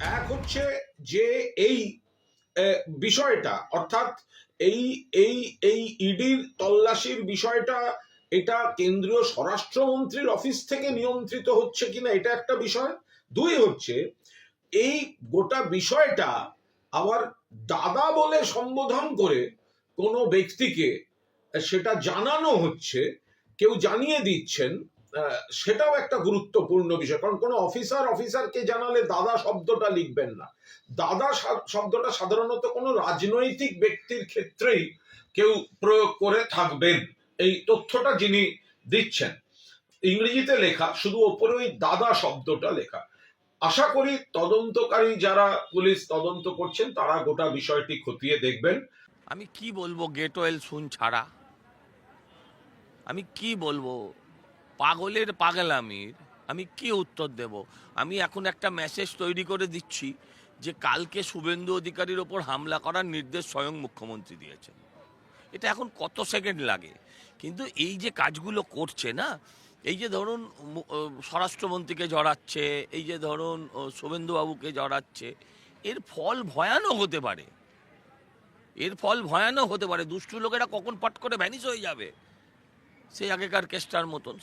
এক হচ্ছে যে এই বিষয়টা, অর্থাৎ এই এই এই ইডির তল্লাশির বিষয়টা, এটা কেন্দ্রীয় স্বরাষ্ট্রমন্ত্রীর অফিস থেকে নিয়ন্ত্রিত হচ্ছে কিনা, এটা একটা বিষয়। দুই হচ্ছে, এই গোটা বিষয়টা আবার দাদা বলে সম্বোধন করে কোনো ব্যক্তিকে, সেটা জানানো হচ্ছে, কেউ জানিয়ে দিচ্ছেন সেটাও একটা গুরুত্বপূর্ণ বিষয়। কারণ কোনো অফিসার অফিসারকে জানালে দাদা শব্দটা লিখবেন না। দাদা শব্দটা সাধারণত কোনো রাজনৈতিক ব্যক্তির ক্ষেত্রেই কেউ প্রয়োগ করে থাকবেন। এই তথ্যটা যিনি দিচ্ছেন, ইংরেজিতে লেখা, শুধু ওপরে ওই দাদা শব্দটা লেখা। আশা করি তদন্তকারী যারা পুলিশ তদন্ত করছেন, তারা গোটা বিষয়টি খতিয়ে দেখবেন। আমি কি বলব গেট ওয়েল শুন ছাড়া আমি কি বলব? পাগলের পাগলামির আমি। কি উত্তর দেব? আমি এখন একটা মেসেজ তৈরি করে দিচ্ছি যে কালকে শুভেন্দু অধিকারীর ওপর হামলা করার নির্দেশ স্বয়ং মুখ্যমন্ত্রী দিয়েছেন। এটা এখন কত সেকেন্ড লাগে? কিন্তু এই যে কাজগুলো করছে না, এই যে ধরুন স্বরাষ্ট্রমন্ত্রীকে জড়াচ্ছে, এই যে ধরুন শুভেন্দুবাবুকে জড়াচ্ছে, এর ফল ভয়ানক হতে পারে। এর ফল ভয়ানক হতে পারে। দুষ্টু লোকেরা কখন পট করে ভ্যানিস হয়ে যাবে? সেই আগেকার কেসটার মতন।